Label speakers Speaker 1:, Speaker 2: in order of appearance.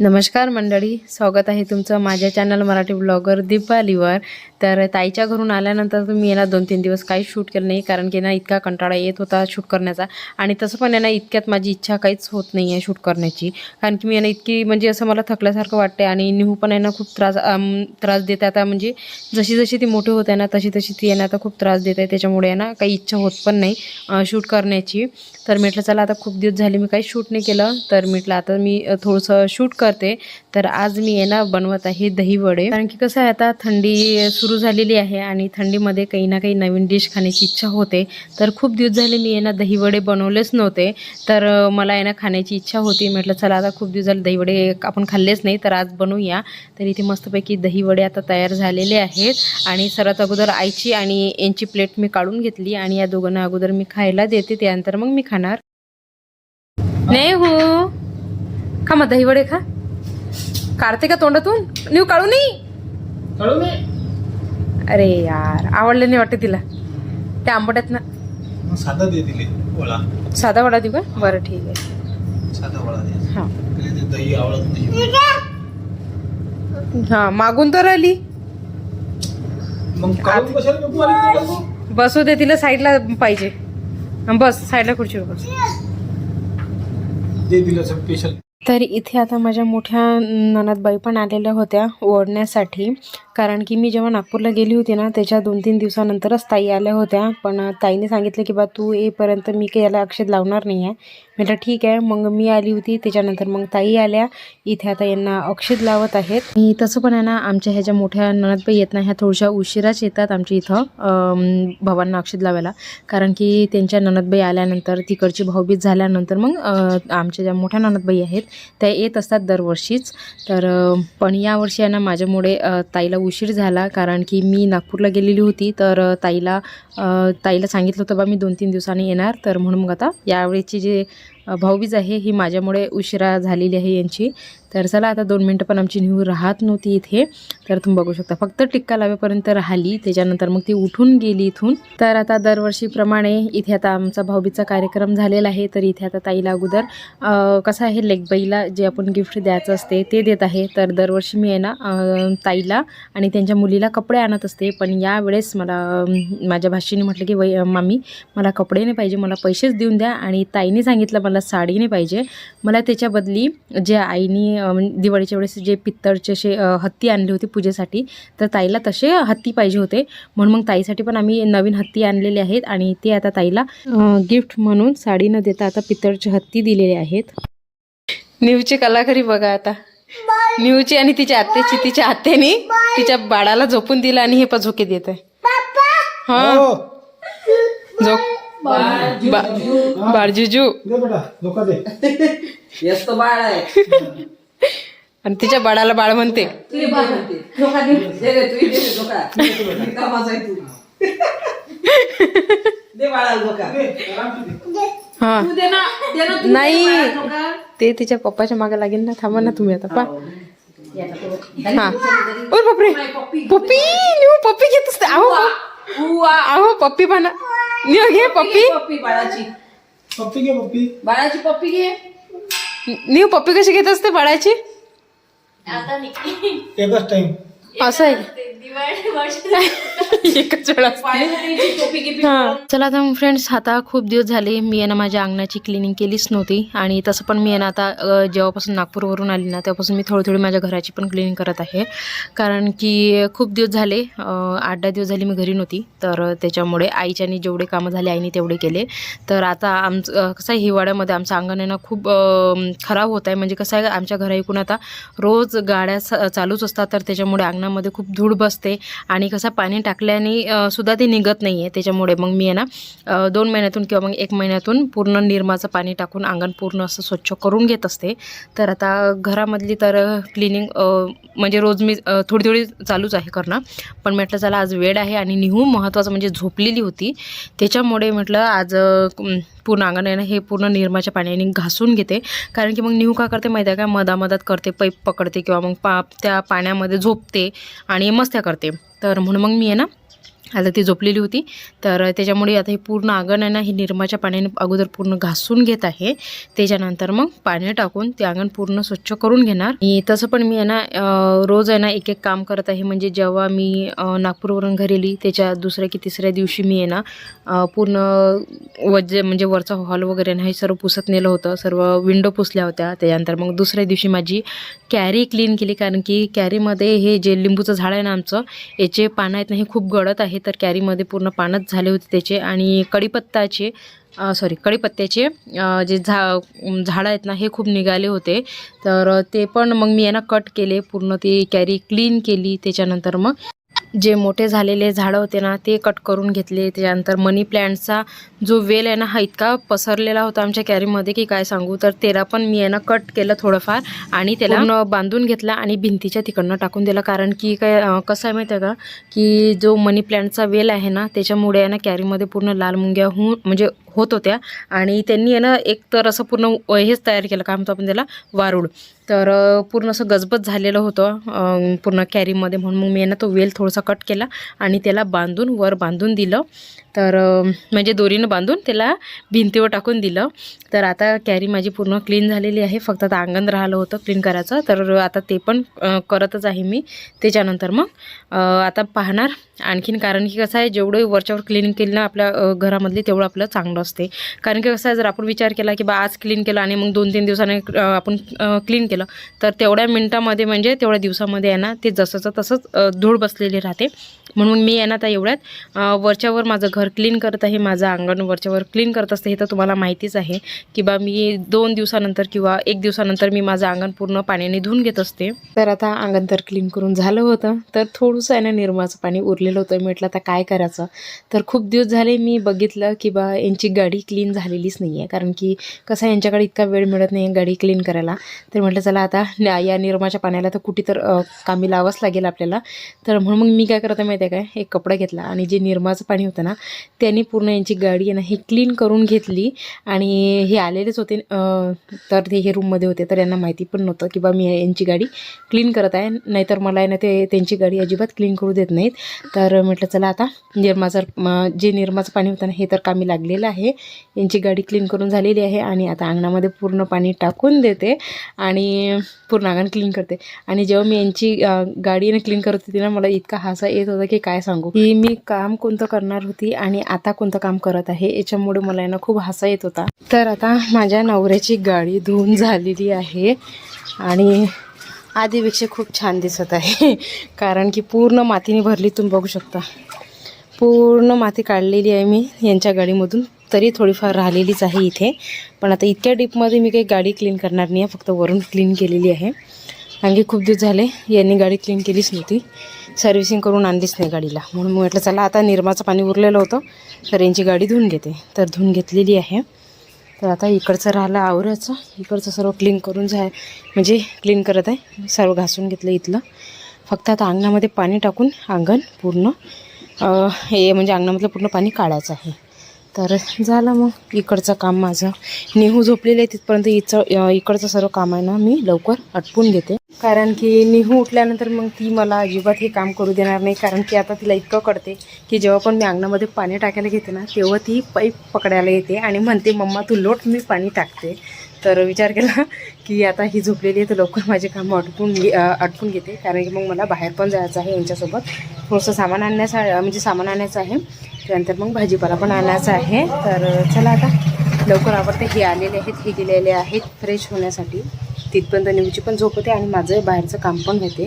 Speaker 1: नमस्कार मंडळी स्वागत आहे तुमचं माझ्या चॅनल मराठी ब्लॉगर दीपालीवर. तर ताईच्या घरून आल्यानंतर मी यांना दोन तीन दिवस काहीच शूट केलं नाही कारण की ना इतका कंटाळा येत होता शूट करण्याचा. आणि तसं पण यांना इतक्यात माझी इच्छा काहीच होत नाही आहे शूट करण्याची. कारण की मी यांना इतकी म्हणजे असं मला थकल्यासारखं वाटते आणि निहू पण यांना खूप त्रास त्रास देते आता म्हणजे जशी जशी ती मोठी होते ना तशी तशी ती यांना आता खूप त्रास देत आहे. त्याच्यामुळे यांना काही इच्छा होत पण नाही शूट करण्याची. तर म्हटलं चला आता खूप दिवस झाले मी काही शूट नाही केलं. तर म्हटलं आता मी थोडंसं शूट कर करते. तर आज मी आहे ना बनवत आहे दही वडे कारण की कसं आहे आता थंडी सुरू झालेली आहे आणि थंडीमध्ये काही ना काही नवीन डिश खाण्याची इच्छा होते. तर खूप दिवस झाले मी आहे ना दही वडे बनवलेच नव्हते. तर मला आहे ना खाण्याची इच्छा होती. म्हटलं चला आता खूप दिवस झाले दही वडे आपण खाल्लेच नाही तर आज बनवूया. तर इथे मस्तपैकी दही वडे आता तयार झालेले आहेत. आणि सर्वात अगोदर आईची आणि यांची प्लेट मी काढून घेतली आणि या दोघांना अगोदर मी खायला देते. त्यानंतर मग मी खाणार. नाही हो खा मग दही वडे खा. काढते का तोंडातून? न्यू काढू नाही अरे यार आवडले नाही वाटते तिला. त्या आंबट्यात ना
Speaker 2: साधा दे दिले वडा
Speaker 1: साधा वडा देऊ का? बरं ठीक आहे.
Speaker 2: साधा वडा दे.
Speaker 1: हां.
Speaker 2: तिला ते दही आवडत नाही.
Speaker 1: हां मागून तर आली? बसू दे तिला साईडला पाहिजे. बस साईडला खुर्चीवर बस.
Speaker 2: दे दिलं स्पेशल
Speaker 1: तर इथे आता माझ्या मोठ्या ननदबाई पण आलेल्या होत्या ओढण्यासाठी. कारण की मी जेव्हा नागपूरला गेली होती ना त्याच्या दोन तीन दिवसानंतरच ताई आल्या होत्या. पण ताईने सांगितलं की बा तू येईपर्यंत मी काही याला अक्षत लावणार नाही आहे म्हटलं ठीक आहे. मग मी आली होती. त्याच्यानंतर मग ताई आल्या. इथे आता यांना अक्षत लावत आहेत. आणि तसं पण आहे ना आमच्या ह्या ज्या मोठ्या ननदबाई येत ना ह्या थोड्याशा उशिराच येतात आमच्या इथं भावांना अक्षत लावायला. कारण की त्यांच्या ननदबाई आल्यानंतर तिकडची भाऊबीज झाल्यानंतर मग आमच्या ज्या मोठ्या ननदबाई आहेत त्या येत असतात दरवर्षीच. तर पण यावर्षी आहे ना माझ्यामुळे ताईला उशीर झाला कारण की मी नागपूरला गेलेली होती तर ताईला ताईला सांगितलं होतं बा मी दोन तीन दिवसांनी येणार तर म्हणून मग आता यावेळेची जे भाऊबीज आहे ही माझ्यामुळे उशिरा झालेली आहे यांची. तर चला आता दोन मिनटं पण आमची न्यू राहत नव्हती इथे. तर तुम्ही बघू शकता फक्त टिक्का लावेपर्यंत राहिली. त्याच्यानंतर मग ती उठून गेली इथून. तर आता दरवर्षीप्रमाणे इथे आता आमचा भाऊबीजचा कार्यक्रम झालेला आहे. तर इथे आता ताईला अगोदर कसं आहे लेकबाईला जे आपण गिफ्ट द्यायचं असते ते देत आहे. तर दरवर्षी मी आहे ना ताईला आणि त्यांच्या मुलीला कपडे आणत असते. पण यावेळेस मला माझ्या भाषेने म्हटलं की वै मामी मला कपडे नाही पाहिजे मला पैसेच देऊन द्या. आणि ताईने सांगितलं मला साडी नाही पाहिजे. मला त्याच्या बदली जे आईनी म्हणजे दिवाळीच्या वेळेस जे पित्तळचे असे हत्ती आणले होते पूजेसाठी तर ताईला तसे हत्ती पाहिजे होते. म्हणून मग ताईसाठी पण आम्ही नवीन हत्ती आणलेले आहेत आणि ते आता ताईला गिफ्ट म्हणून साडी न देता आता पित्तळचे हत्ती दिलेले आहेत. न्यूची कलाकारी बघा आता. न्यूची आणि तिच्या आत्याची तिच्या आत्याने तिच्या बाळाला झोपून दिलं आणि हे पण झोके देत आहे हा.
Speaker 2: हो.
Speaker 1: झोप बाळजीजू.
Speaker 2: दे बेटा धोका दे.
Speaker 3: येस तो बाळ आहे.
Speaker 1: आणि तिच्या बाळाला बाळ म्हणते.
Speaker 3: तुझी बाळ म्हणते. धोका दे. दे रे, तू दे रे धोका. रिकामाच आहे तू. दे बाळाला धोका.
Speaker 1: हा.
Speaker 3: तू दे ना दे ना तू
Speaker 1: नाही. ते तिच्या पप्पाच्या मागे लागेल ना. थांबा ना तुम्ही आता पा. हा. ओ बापरे पप्पी न्यू पप्पी घेत असते आहो. आहो पप्पी म्हणा न्यू घे पप्पी
Speaker 3: पप्पी. बाळाची.
Speaker 2: पप्पी घे पप्पी.
Speaker 3: बाळाची पप्पी घे.
Speaker 1: न्यू पप्पी कशी घेत असते बाळाची?
Speaker 2: एकच टाइम
Speaker 1: असं आहे. एकच वेळा चला आता मग फ्रेंड्स आता खूप दिवस झाले मी ना माझ्या अंगणाची क्लिनिंग केलीच नव्हती आणि तसं पण मी ना आता जेव्हापासून नागपूरवरून आली ना तेव्हापासून मी थोडी थोडी माझ्या घराची पण क्लिनिंग करत आहे. कारण की खूप दिवस झाले आठ दहा दिवस झाले मी घरी नव्हती. तर त्याच्यामुळे आईच्यानी जेवढे कामं झाले आईने तेवढे केले. तर आता आमचं कसं आहे हिवाळ्यामध्ये आमचं अंगण आहे ना खूप खराब होत आहे. म्हणजे कसं आहे आमच्या घरा ऐकून आता रोज गाड्या चालूच असतात. तर त्याच्यामुळे अंगणामध्ये खूप धूळ बसते आणि कसं पाणी टाकल्याने सुद्धा ते निघत नाही आहे त्याच्यामुळे मग मी आहे ना दोन महिन्यातून किंवा मग एक महिन्यातून पूर्ण निरमाचं पाणी टाकून अंगण पूर्ण असं स्वच्छ करून घेत असते. तर आता घरामधली तर क्लिनिंग म्हणजे रोज मी थोडी थोडी चालूच आहे करणं. पण म्हटलं चला आज वेळ आहे आणि निहू महत्त्वाचं म्हणजे झोपलेली होती. त्याच्यामुळे म्हटलं आज पूर्ण अंगण आहे ना हे पूर्ण निरमाच्या पाण्याने घासून घेते. कारण की मग निहू का करते माहिती आहे का? मधामधात करते पैप पकडते किंवा मग पा त्या पाण्यामध्ये झोपते. आणि मस्त्या करते. तर म्हणून मग मी आहे ना आता ती झोपलेली होती. तर त्याच्यामुळे आता हे पूर्ण अंगण आहे ना हे निरमाच्या पाण्याने अगोदर पूर्ण घासून घेत आहे. त्याच्यानंतर मग पाणी टाकून ते अंगण पूर्ण स्वच्छ करून घेणार. आणि तसं पण मी आहे ना रोज आहे ना एक एक काम करत आहे. म्हणजे जेव्हा मी नागपूरवरून घरी येली त्याच्या दुसऱ्या की तिसऱ्या दिवशी मी आहे ना पूर्ण वज म्हणजे वरचा हॉल वगैरे ना हे सर्व पुसत नेलं होतं. सर्व विंडो पुसल्या होत्या. त्याच्यानंतर मग दुसऱ्या दिवशी माझी कॅरी क्लीन केली. कारण की कॅरीमध्ये हे जे लिंबूचं झाड आहे ना आमचं याचे पानं आहेत ना हे खूप गळत आहे. तर कॅरीमध्ये पूर्ण पानच झाले होते त्याचे. आणि कढीपत्ताचे सॉरी कढीपत्त्याचे जे झा झाडं आहेत ना हे खूप निघाले होते. तर ते पण मग मी यांना कट केले. पूर्ण ती कॅरी क्लीन केली. त्याच्यानंतर मग जे मोठे झालेले झाडं होते ना ते कट करून घेतले. त्याच्यानंतर मनी प्लॅन्टचा जो वेल आहे ना हा इतका पसरलेला होता आमच्या कॅरीमध्ये की काय सांगू? तर त्याला पण मी आहे ना कट केलं थोडंफार आणि त्याला बांधून घेतला आणि भिंतीच्या तिकडनं टाकून दिला. कारण की काय कसं आहे माहिती आहे का की जो मनी प्लॅन्टचा वेल आहे ना त्याच्यामुळे आहे ना कॅरीमध्ये पूर्ण लाल मुंग्या होऊन म्हणजे होत होत्या. आणि त्यांनी आहे ना एक तर असं पूर्ण हेच तयार केलं काय म्हणतो आपण त्याला वारूड तर पूर्ण असं गजबज झालेलं होतं पूर्ण कॅरीमध्ये. म्हणून मग मी आहे ना तो वेल थोडासा कट केला आणि त्याला बांधून वर बांधून दिलं. तर म्हणजे दोरीनं बांधून त्याला भिंतीवर टाकून दिलं. तर आता कॅरी माझी पूर्ण क्लीन झालेली आहे. फक्त आता अंगण राहिलं होतं क्लीन करायचं. तर आता ते पण करतच आहे मी. त्याच्यानंतर मग आता पाहणार. आणखीन कारण की कसं आहे जेवढं वरच्यावर क्लीन केलं ना आपल्या घरामधली तेवढं आपलं चांगलं असते. कारण की कसं आहे जर आपण विचार केला की बा आज क्लीन केलं आणि मग दोन तीन दिवसाने आपण क्लीन केलं तर तेवढ्या मिनटामध्ये म्हणजे तेवढ्या दिवसामध्ये आहे ना ते जसंचं तसंच धूळ बसलेली राहते. म्हणून मी आहे ना त्या एवढ्यात वरच्यावर माझं घर क्लीन करत आहे माझं अंगण वरच्यावर क्लीन करत असते हे तर तुम्हाला माहितीच आहे की बा मी दोन दिवसानंतर किंवा एक दिवसानंतर मी माझं अंगण पूर्ण पाण्याने धुवून घेत असते. तर आता अंगण तर क्लीन करून झालं होतं तर थोडंसं आहे ना निर्माचं पाणी उरलेलं होतं. म्हटलं आता काय करायचं? तर खूप दिवस झाले मी बघितलं की बा यांची गाडी क्लीन झालेलीच नाही आहे कारण की कसं आहे, यांच्याकडे इतका वेळ मिळत नाही गाडी क्लीन करायला. तर म्हटलं चला आता या निर्माच्या पाण्याला तर कुठे तर कामी लावाच लागेल आपल्याला. तर म्हणून मग मी काय करते माहिती आहे काय? एक कपडा घेतला आणि जे निर्माचं पाणी होतं ना त्यांनी पूर्ण यांची गाडी आहे ना हे क्लीन करून घेतली. आणि हे आलेलेच होते तर ते हे रूममध्ये होते तर यांना माहिती पण नव्हतं की बा मी यांची गाडी क्लीन करत आहे. नाहीतर मला आहे ना ते त्यांची गाडी अजिबात क्लीन करू देत नाहीत. तर म्हटलं चला आता निर्माचं जे निर्माचं पाणी होतं ना हे तर कामी लागलेलं आहे. यांची गाडी क्लीन करून झालेली आहे आणि आता अंगणामध्ये पूर्ण पाणी टाकून देते आणि पूर्ण अंगण क्लीन करते. आणि जेव्हा मी यांची गाडीने क्लीन करत होती ना मला इतका हसा येत होता की काय सांगू. की मी काम कोणतं करणार होती आणि आता कोणतं काम करत आहे याच्यामुळे मला यांना खूप हसा येत होता. तर आता माझ्या नवऱ्याची गाडी धुवून झालेली आहे आणि आधीपेक्षा खूप छान दिसत आहे. कारण की पूर्ण मातीने भरली तुम्ही बघू शकता. पूर्ण माती काढलेली आहे मी यांच्या गाडीमधून. तरी थोडीफार राहिलेलीच आहे इथे. पण आता इतक्या डीपमध्ये मी काही गाडी क्लीन करणार नाही आहे फक्त वरून क्लीन केलेली आहे. कारण की खूप दिवस झाले यांनी गाडी क्लीन केलीच नव्हती. सर्व्हिसिंग करून आणलीच नाही गाडीला. म्हणून मी म्हटलं चला आता निर्माचं पाणी उरलेलं होतं तर यांची गाडी धुवून घेते. तर धुवून घेतलेली आहे. तर आता इकडचं राहिलं आवराचं. इकडचं सर्व क्लीन करून जाय म्हणजे क्लीन करत आहे. सर्व घासून घेतलं इथलं. फक्त आता अंगणामध्ये पाणी टाकून अंगण पूर्ण हे म्हणजे अंगणामधलं पूर्ण पाणी काढायचं आहे. तर झालं मग. इकडचं काम माझं. निहू झोपलेलं आहे तिथपर्यंत इचं इकडचं सर्व काम आहे ना मी लवकर आटपून घेते. कारण की निहू उठल्यानंतर मग ती मला अजिबात हे काम करू देणार नाही. कारण की आता तिला इतकं कळते की जेव्हा पण मी अंगणामध्ये पाणी टाकायला घेते ना तेव्हा ती पाईप पकडायला येते आणि म्हणते मम्मा तू लोट मी पाणी टाकते. तर विचार केला की आता ही झोपलेली आहे तर लवकर माझे कामं अडकून घे अ, घेते. कारण की मग मला बाहेर पण जायचं आहे यांच्यासोबत. थोडंसं सामान आणण्याचं म्हणजे सामान आणायचं आहे. त्यानंतर मग भाजीपाला पण आणायचा आहे. तर चला आता लवकर आवडते हे आलेले आहेत हे गेलेले आहेत फ्रेश होण्यासाठी. तिथपर्यंत निमची पण झोप होते आणि माझं बाहेरचं काम पण होते.